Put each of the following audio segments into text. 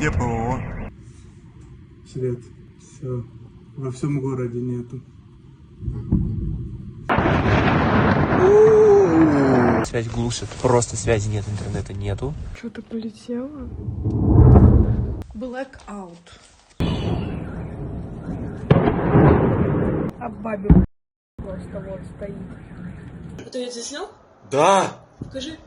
где ПВО? Свет. Все. Во всем городе нету. Связь глушит, просто связи нет, интернета нету. Что-то полетело. Blackout. А бабе просто вот стоит. Ты это снял? Да! Покажи.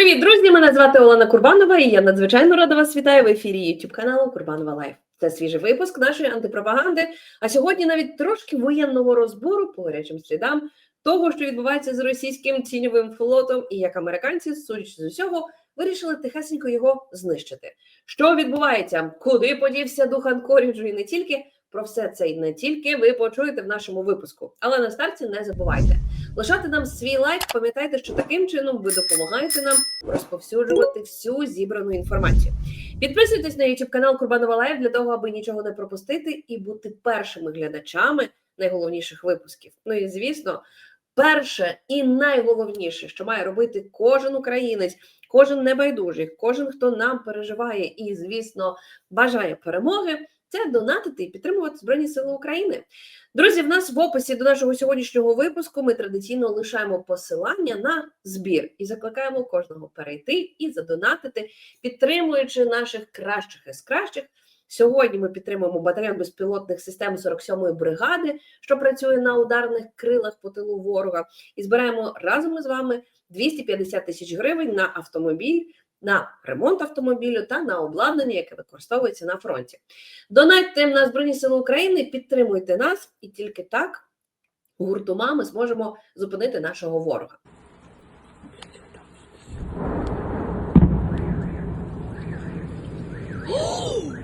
Привіт, друзі! Мене звати Олена Курбанова, і я надзвичайно рада вас вітаю в ефірі YouTube каналу Курбанова Лайф. Це свіжий випуск нашої антипропаганди. А сьогодні навіть трошки воєнного розбору по гарячим слідам того, що відбувається з російським тіньовим флотом, і як американці, судячи з усього, вирішили тихесенько його знищити. Що відбувається? Куди подівся дух Анкоріджу і не тільки? Про все це і не тільки ви почуєте в нашому випуску. Але на старті не забувайте лишати нам свій лайк. Пам'ятайте, що таким чином ви допомагаєте нам розповсюджувати всю зібрану інформацію. Підписуйтесь на YouTube канал Курбанова Лайв для того, аби нічого не пропустити і бути першими глядачами найголовніших випусків. Ну і звісно, перше і найголовніше, що має робити кожен українець, кожен небайдужий, кожен, хто нам переживає і, звісно, бажає перемоги. Це донатити і підтримувати Збройні Сили України. Друзі, в нас в описі до нашого сьогоднішнього випуску ми традиційно лишаємо посилання на збір і закликаємо кожного перейти і задонатити, підтримуючи наших кращих із кращих. Сьогодні ми підтримуємо батальйон безпілотних систем 47-ї бригади, що працює на ударних крилах по тилу ворога, і збираємо разом із вами 250 тисяч гривень на автомобіль. На ремонт автомобілю та на обладнання, яке використовується на фронті. Донайте на Збройні Сили України, підтримуйте нас, і тільки так гуртома ми зможемо зупинити нашого ворога. А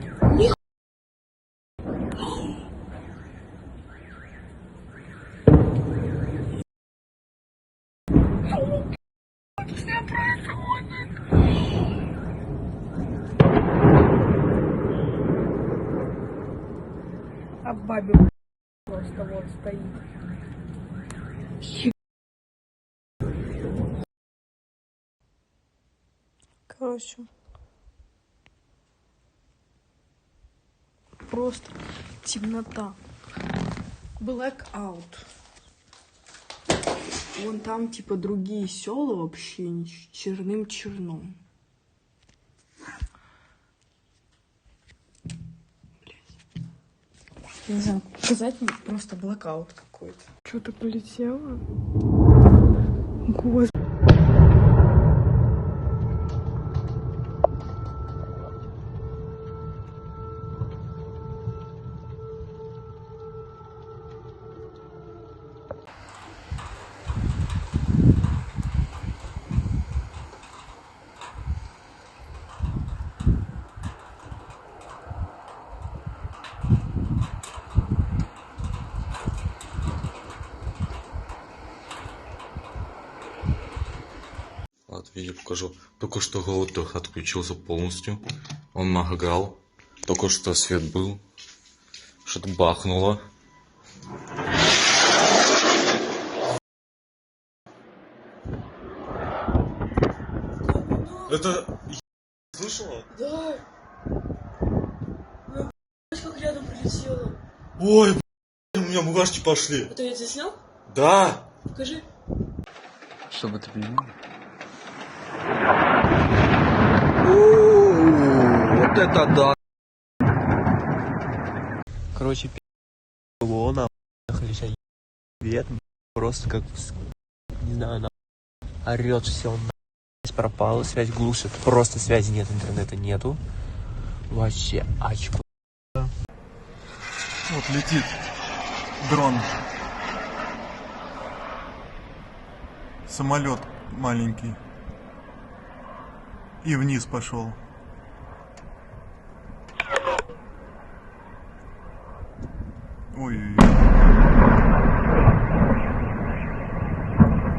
бабе просто вот стоит. Короче. Просто темнота. Blackout. Вон там типа другие села вообще не не знаю, сказать, просто блокаут какой-то. Что-то полетело. Господи. Видео покажу. Только что роутер отключился полностью. Он моргал. Только что свет был. Что-то бахнуло. Это... Слышала? Да. Ну, как рядом прилетело. Ой, у меня мурашки пошли. Ты это снял? Да! Покажи. Чтобы ты понимал. Вот это да! Короче, ПВО на нахуй вет просто как не знаю, на орет все, связь пропала, связь глушит, просто связи нет, интернета нету. Вообще очко. Вот летит дрон. Самолет маленький. И вниз пошел. Ой-ой-ой.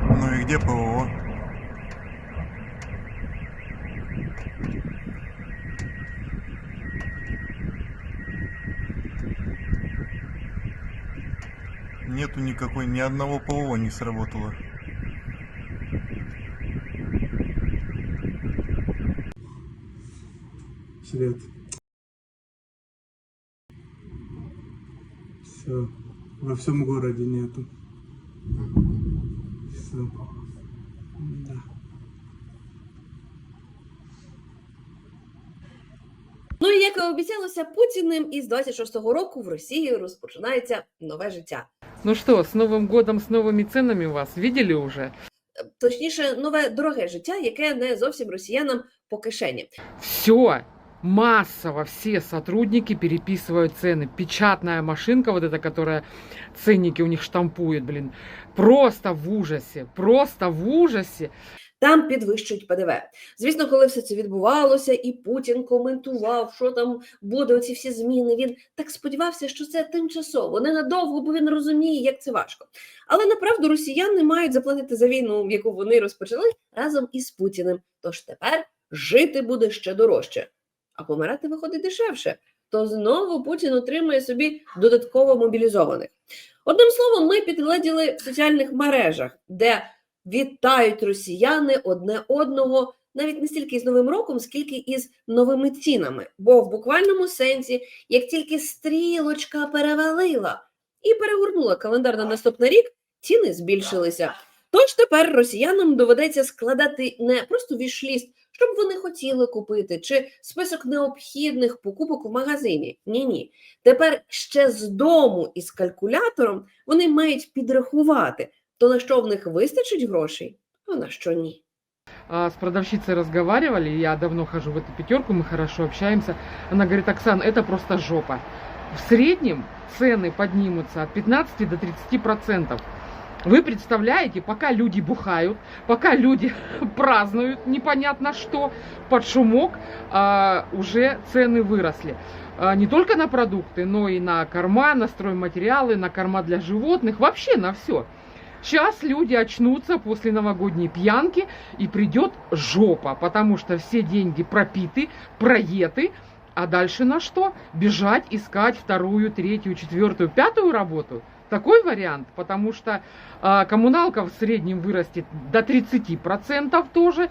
Ну и где ПВО? Нету никакой, ни одного ПВО не сработало. Свет. Все. Во всем городе нету. Все. Да. Ну і як і обіцялося Путіним, із 26-го року в Росії розпочинається нове життя. Ну что, с Новым годом, с новыми ценами вас видели уже? Точніше, нове дороге життя, яке не зовсім росіянам по кишені. Все, массово все сотрудники переписывают цены. Печатная машинка, вот эта, которая ценники у них штампует, блин, просто в ужасе, просто в ужасе. Там підвищують ПДВ. Звісно, коли все це відбувалося, і Путін коментував, що там буде оці всі зміни. Він так сподівався, що це тимчасово, ненадовго, бо він розуміє, як це важко. Але направду росіяни мають заплатити за війну, яку вони розпочали разом із Путіним. Тож тепер жити буде ще дорожче, а помирати виходить дешевше. То знову Путін отримує собі додатково мобілізованих. Одним словом, ми підгледіли в соціальних мережах, де вітають росіяни одне одного навіть не стільки з Новим роком, скільки із новими цінами. Бо в буквальному сенсі, як тільки стрілочка перевалила і перегорнула календар на наступний рік, ціни збільшилися. Тож тепер росіянам доведеться складати не просто вішліст, щоб вони хотіли купити, чи список необхідних покупок в магазині. Ні, ні. Тепер ще з дому із калькулятором вони мають підрахувати, то на що в них вистачить грошей, а на що ні. А, С продавщицей разговаривали, я давно хожу в эту пятерку, мы хорошо общаемся. Она говорит, Оксан, это просто жопа. В среднем цены поднимутся от 15 до 30 процентов. Вы представляете, пока люди бухают, пока люди празднуют непонятно что, под шумок, а, уже цены выросли. А, не только на продукты, но и на корма, на стройматериалы, на корма для животных, вообще на все. Сейчас люди очнутся после новогодней пьянки и придет жопа, потому что все деньги пропиты, проеты, а дальше на что? Бежать, искать вторую, третью, четвертую, пятую работу? Такой вариант, потому что а, коммуналка в среднем вырастет до 30% тоже,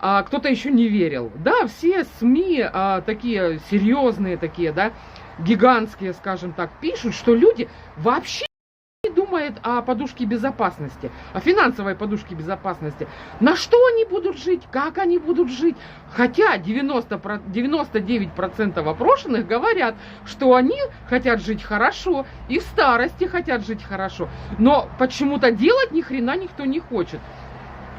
а кто-то еще не верил. Да, все СМИ а, такие серьезные, такие, да, гигантские, скажем так, пишут, что люди вообще не думают о подушке безопасности, о финансовой подушке безопасности. На что они будут жить, как они будут жить. Хотя 90, про- 99% опрошенных говорят, что они хотят жить хорошо и в старости хотят жить хорошо. Но почему-то делать ни хрена никто не хочет.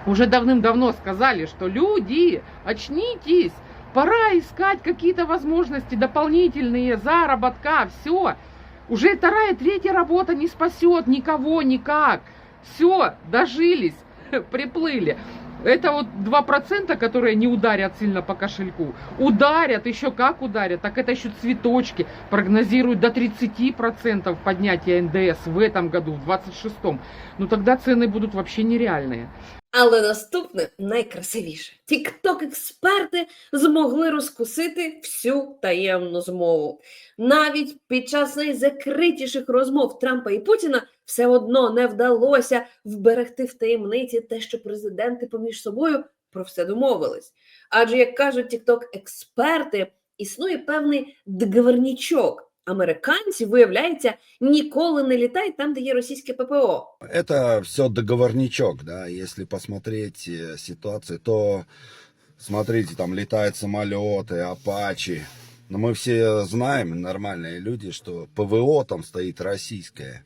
Уже давным-давно сказали, что люди, очнитесь, пора искать какие-то возможности дополнительные, заработка, все. Уже вторая, третья работа не спасет никого никак. Все, дожились, приплыли. Это вот 2%, которые не ударят сильно по кошельку. Ударят, еще как ударят, так это еще цветочки. Прогнозируют до 30% поднятия НДС в этом году, в 26-м. Ну тогда цены будут вообще нереальные. Але наступне найкрасивіше. Тікток-експерти змогли розкусити всю таємну змову. Навіть під час найзакритіших розмов Трампа і Путіна все одно не вдалося вберегти в таємниці те, що президенти поміж собою про все домовились. Адже, як кажуть тікток-експерти, існує певний договорнічок. Американці, виявляється, ніколи не літають там, де є російське ППО. Это все договорничок, да, если посмотреть э, ситуацию, то смотрите, там летают самолеты, апачи. Но мы все знаем, нормальные люди, что ПВО там стоит российское,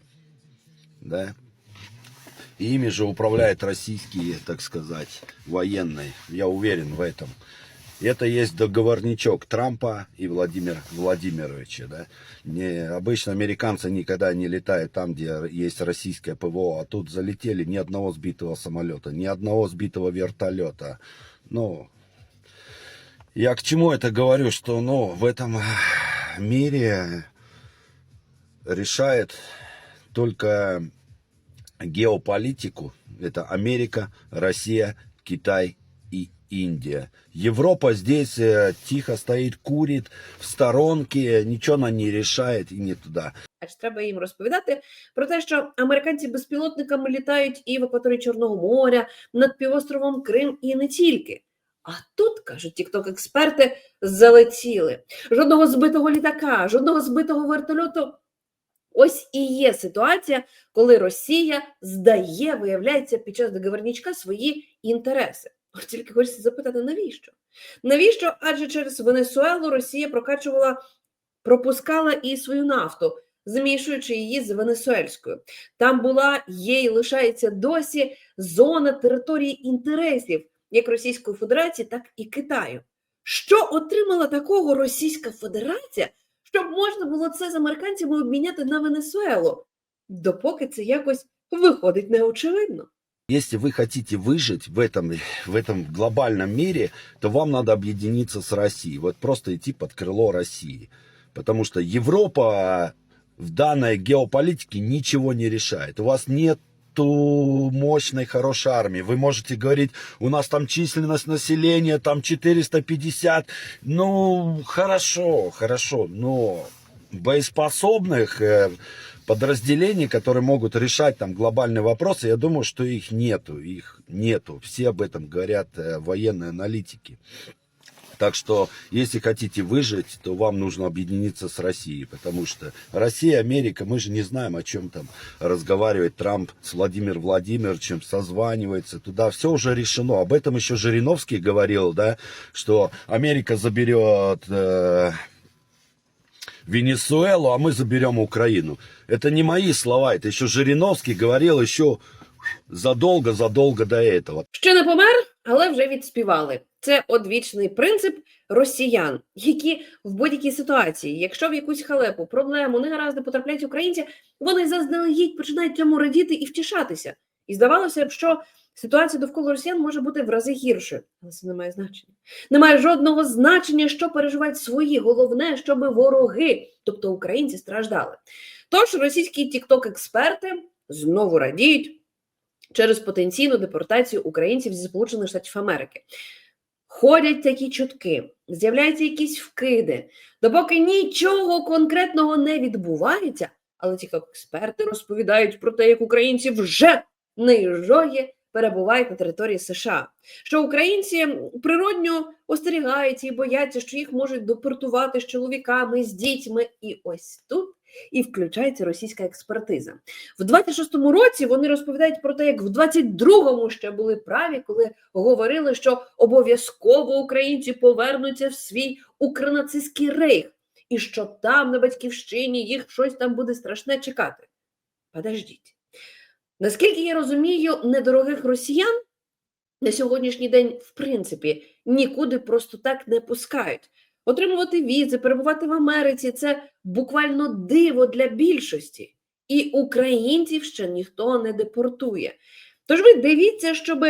да. И ими же управляют российские, так сказать, военные. Я уверен в этом. Это есть договорничок Трампа и Владимира Владимировича. Да? Не, обычно американцы никогда не летают там, где есть российское ПВО, а тут залетели ни одного сбитого самолета, ни одного сбитого вертолета. Ну, я к чему это говорю, что ну, в этом мире решает только геополитику. Это Америка, Россия, Китай Индия. Европа здесь э, тихо стоит, курит в сторонке, ничего она не решает и не туда. Треба їм розповідати про те, що американці безпілотниками літають і в акваторії Чорного моря, над півостровом Крим, і не тільки. А тут, кажуть тікток-експерти, залетіли. Жодного збитого літака, жодного збитого вертольоту. Ось і є ситуація, коли Росія здає, виявляється, під час договорнічка свої інтереси. Тільки хочеться запитати, навіщо? Навіщо? Адже через Венесуелу Росія прокачувала, пропускала і свою нафту, змішуючи її з венесуельською. Там була, є і лишається досі зона території інтересів як Російської Федерації, так і Китаю. Що отримала такого Російська Федерація, щоб можна було це з американцями обміняти на Венесуелу, допоки це якось виходить неочевидно. Если вы хотите выжить в этом, в этом глобальном мире, то вам надо объединиться с Россией. Вот просто идти под крыло России. Потому что Европа в данной геополитике ничего не решает. У вас нет мощной, хорошей армии. Вы можете говорить, у нас там численность населения, там 450. Ну, хорошо, хорошо, но боеспособных э, подразделений, которые могут решать там глобальные вопросы, я думаю, что их нету, их нету. Все об этом говорят э, военные аналитики. Так что, если хотите выжить, то вам нужно объединиться с Россией, потому что Россия, Америка, мы же не знаем, о чем там разговаривает Трамп с Владимиром Владимировичем, созванивается, туда все уже решено. Об этом еще Жириновский говорил, да, что Америка заберет э, Венесуэлу, а мы заберем Украину. Это не мои слова, это еще Жириновский говорил еще задолго-задолго до этого. Ще не помер, але вже відспівали. Це одвічний принцип росіян, які в будь-якій ситуації, якщо в якусь халепу, проблему, негаразди потрапляють українці, вони заздалегідь починають цьому радіти і втішатися. І здавалося б, що ситуація довкола росіян може бути в рази гіршою, але це не має значення. Немає жодного значення, що переживають свої. Головне, щоб вороги, тобто українці, страждали. Тож російські тікток-експерти знову радіють через потенційну депортацію українців зі Сполучених Штатів Америки. Ходять такі чутки, з'являються якісь вкиди. Допоки нічого конкретного не відбувається, але ті експерти розповідають про те, як українці вже нейжої перебувають на території США. Що українці природньо остерігаються і бояться, що їх можуть депортувати з чоловіками, з дітьми. І ось тут і включається російська експертиза. В 26-му році вони розповідають про те, як в 22-му ще були праві, коли говорили, що обов'язково українці повернуться в свій укронацистський рейх, і що там на батьківщині їх щось там буде страшне чекати. Подождіть. Наскільки я розумію, недорогих росіян на сьогоднішній день, в принципі, нікуди просто так не пускають. Отримувати візи, перебувати в Америці це буквально диво для більшості. І українців ще ніхто не депортує. Тож ви дивіться, щоб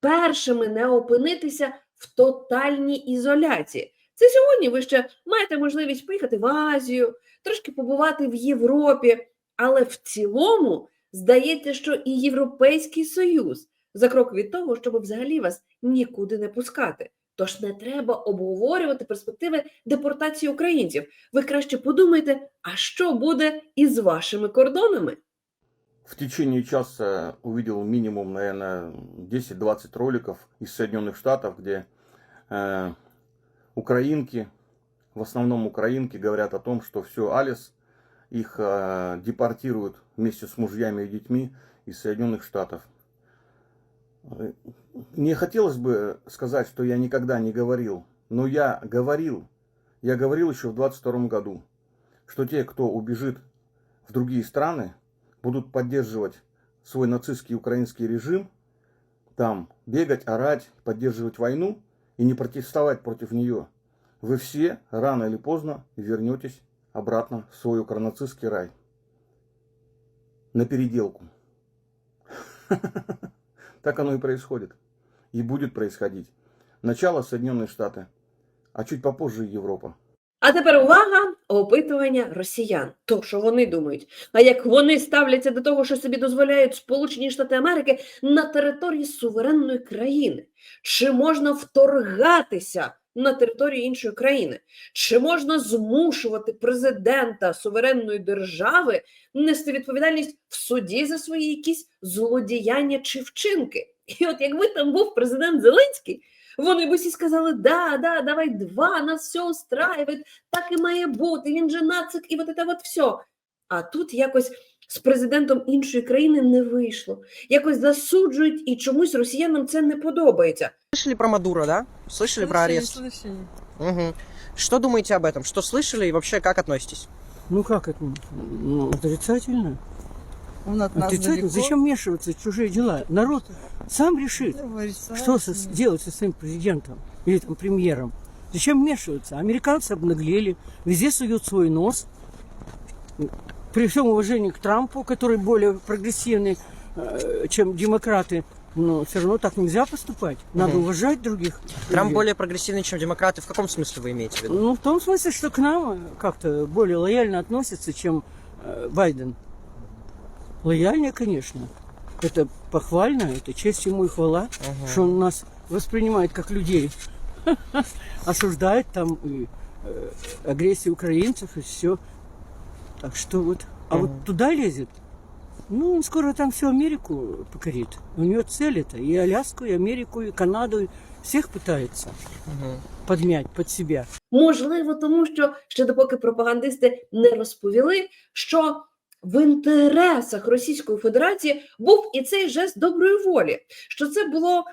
першими не опинитися в тотальній ізоляції. Це сьогодні ви ще маєте можливість поїхати в Азію, трошки побувати в Європі, але в цілому здається, що і Європейський Союз за крок від того, щоб взагалі вас нікуди не пускати. Тож не треба обговорювати перспективи депортації українців. Ви краще подумайте, а що буде із вашими кордонами? В течение часа увидел минимум, наверное, 10-20 роликов из Соединенных Штатов, где э, украинки, в основном украинки, говорят о том, что все, Алис, их э, депортируют вместе с мужьями и детьми из Соединенных Штатов. Мне хотелось бы сказать, что я никогда не говорил, но я говорил, я говорил еще в 22 году, что те, кто убежит в другие страны, будут поддерживать свой нацистский украинский режим, там бегать, орать, поддерживать войну и не протестовать против нее, вы все рано или поздно вернетесь обратно в свой укронацистский рай. На переделку. Так оно и происходит. И будет происходить. Начало Соединенные Штаты, а чуть попозже Европа. А тепер увага, опитування росіян. То, що вони думають. А як вони ставляться до того, що собі дозволяють Сполучені Штати Америки на території суверенної країни? Чи можна вторгатися на територію іншої країни? Чи можна змушувати президента суверенної держави нести відповідальність в суді за свої якісь злодіяння чи вчинки? І от якби там був президент Зеленський, вони б усі сказали: да, да, давай два, нас все устраює, так і має бути, він же нацик, і от це от все. А тут якось з президентом іншої країни не вийшло. Якось засуджують, і чомусь росіянам це не подобається. Слышали про Мадуро, да? Слышали про арест? Угу. Что думаете об этом? Что слышали и вообще как относитесь? Ну как это? Ну, отрицательно. Он от нас Отрицательно. далеко. Зачем вмешиваться в чужие дела? Народ сам решит, Говорит, что со- делать со своим президентом или там премьером. Зачем вмешиваться? Американцы обнаглели, везде суют свой нос. При всем уважении к Трампу, который более прогрессивный, э, чем демократы, но все равно так нельзя поступать. Надо Мгм. уважать других. Трамп людей. более прогрессивный, чем демократы. В каком смысле вы имеете в виду? Ну, в том смысле, что к нам как-то более лояльно относится, чем э, Байден. Лояльнее, конечно. Это похвально, это честь ему и хвала, что он нас воспринимает как людей. Осуждает там и э, агрессию украинцев и все. Так что вот. А вот туда лезет. Ну, он скоро там всю Америку покорит. У него цель это. И Аляску, и Америку, и Канаду. и Всех пытается подмять под себя. Можливо, тому що ще допоки пропагандисти не розповіли, що в інтересах Російської Федерації був і цей жест доброї волі, що це було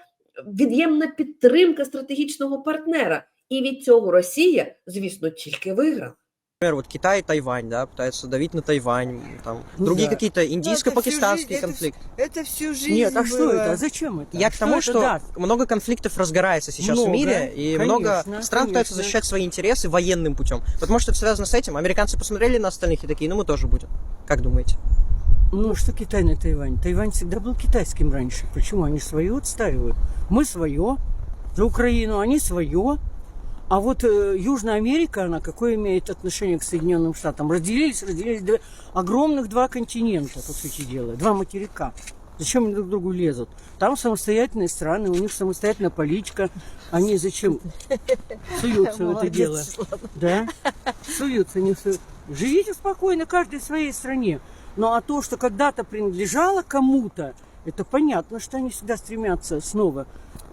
від'ємна підтримка стратегічного партнера, і від цього Росія, звісно, тільки виграла. Например, вот Китай и Тайвань, да, пытаются давить на Тайвань, там, Ну другие да. какие-то индийско-пакистанские это конфликты. Это всю жизнь Нет, а что было. это? А зачем это? Я к тому, это что даст? много конфликтов разгорается сейчас Много, в мире, и конечно, много стран пытаются конечно. защищать свои интересы военным путем. Потому что это связано с этим. Американцы посмотрели на остальных и такие, ну мы тоже будем. Как думаете? Ну, что Китай на Тайвань? Тайвань всегда был китайским раньше. Почему? Они свое отстаивают. Мы свое за Украину, они свое. А вот э, Южная Америка, она какое имеет отношение к Соединенным Штатам? Разделились, разделились две- огромных два континента, по сути дела, два материка. Зачем они друг к другу лезут? Там самостоятельные страны, у них самостоятельная политика. Они зачем суются в это дело? Да? Суются, не суются. Живите спокойно, каждый в своей стране. Ну а то, что когда-то принадлежало кому-то, это понятно, что они всегда стремятся снова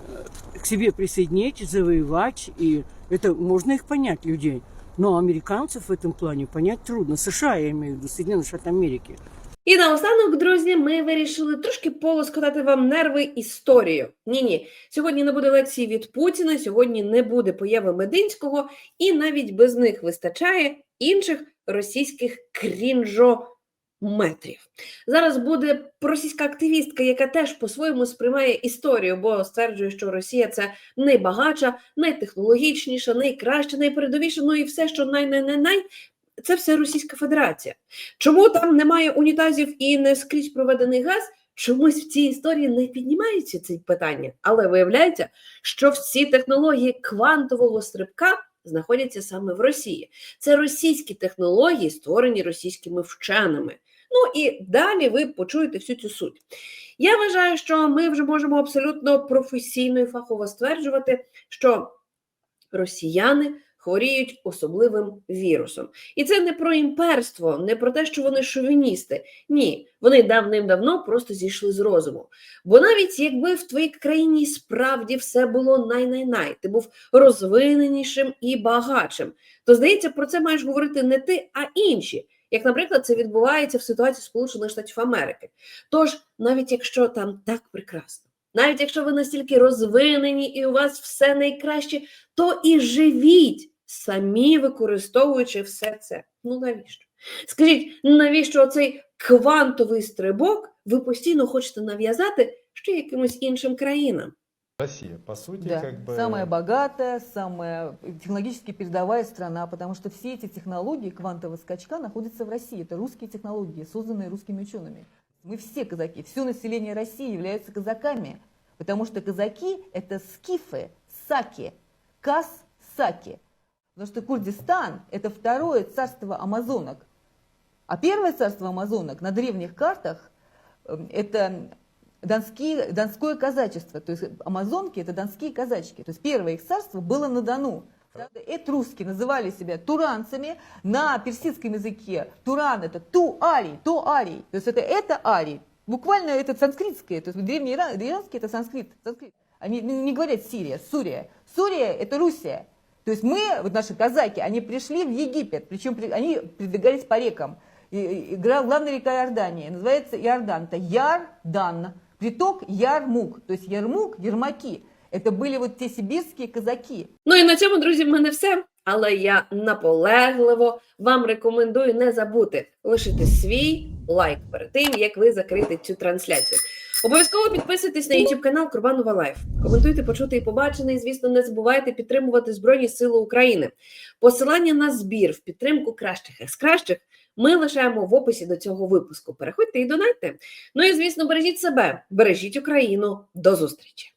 э, к себе присоединить, завоевать. И это можно их понять, людей. Но американцев в этом плане понять трудно. США, я имею в виду, Соединенные Штаты Америки. І наостанок, друзі, ми вирішили трошки полоскотати вам нерви історією. Ні, ні, сьогодні не буде лекції від Путіна, сьогодні не буде появи Мединського, і навіть без них вистачає інших російських крінжометрів. Зараз буде російська активістка, яка теж по-своєму сприймає історію, бо стверджує, що Росія це найбагатша, найтехнологічніша, найкраща, найпередовіша, ну і все, що най-най-най-най, це все Російська Федерація. Чому там немає унітазів і не скрізь проведений газ? Чомусь в цій історії не піднімається ці питання, але виявляється, що всі технології квантового стрибка знаходяться саме в Росії. Це російські технології, створені російськими вченими. Ну і далі ви почуєте всю цю суть. Я вважаю, що ми вже можемо абсолютно професійно і фахово стверджувати, що росіяни хворіють особливим вірусом. І це не про імперство, не про те, що вони шовіністи. Ні, вони давним-давно просто зійшли з розуму. Бо навіть якби в твоїй країні справді все було най-най-най, ти був розвиненішим і багатшим, то здається, про це маєш говорити не ти, а інші. Як, наприклад, це відбувається в ситуації Сполучених Штатів Америки. Тож, навіть якщо там так прекрасно, навіть якщо ви настільки розвинені і у вас все найкраще, то і живіть самі використовуючи все це. Ну навіщо? Скажіть, навіщо оцей квантовий стрибок ви постійно хочете нав'язати ще якимось іншим країнам? Россия, по сути, Да, как бы... самая богатая, самая технологически передовая страна, потому что все эти технологии квантового скачка находятся в России. Это русские технологии, созданные русскими учеными. Мы все казаки, все население России являются казаками, потому что казаки – это скифы, саки, кас-саки. Потому что Курдистан – это второе царство амазонок. А первое царство амазонок на древних картах э, – это донские, донское казачество. То есть амазонки это донские казачки. То есть первое их царство было на Дону. Это русские называли себя туранцами на персидском языке. Туран это ту-арий, то-арий. То есть это, это арий. Буквально это санскритское. То есть древний Иран, иранский это санскрит. санскрит. Они не говорят Сирия, Сурия. Сурия это Руссия. То есть мы, вот наши казаки, они пришли в Египет, причем при- они передвигались по рекам. И- и- и гра- главная река Иордании называется Иордан. Это Ярдан, приток Ярмук. То есть Ярмук, Ермаки. Это были вот те сибирские казаки. Ну і на цьому, друзі, в мене все. Але я наполегливо вам рекомендую не забути лишити свій лайк перед тим, як ви закрите цю трансляцію. Обов'язково підписуйтесь на YouTube канал Курбанова Лайф. Коментуйте, почути і побачене. І, звісно, не забувайте підтримувати Збройні Сили України. Посилання на збір в підтримку кращих із кращих ми лишаємо в описі до цього випуску. Переходьте і донайте. Ну і звісно, бережіть себе, бережіть Україну. До зустрічі!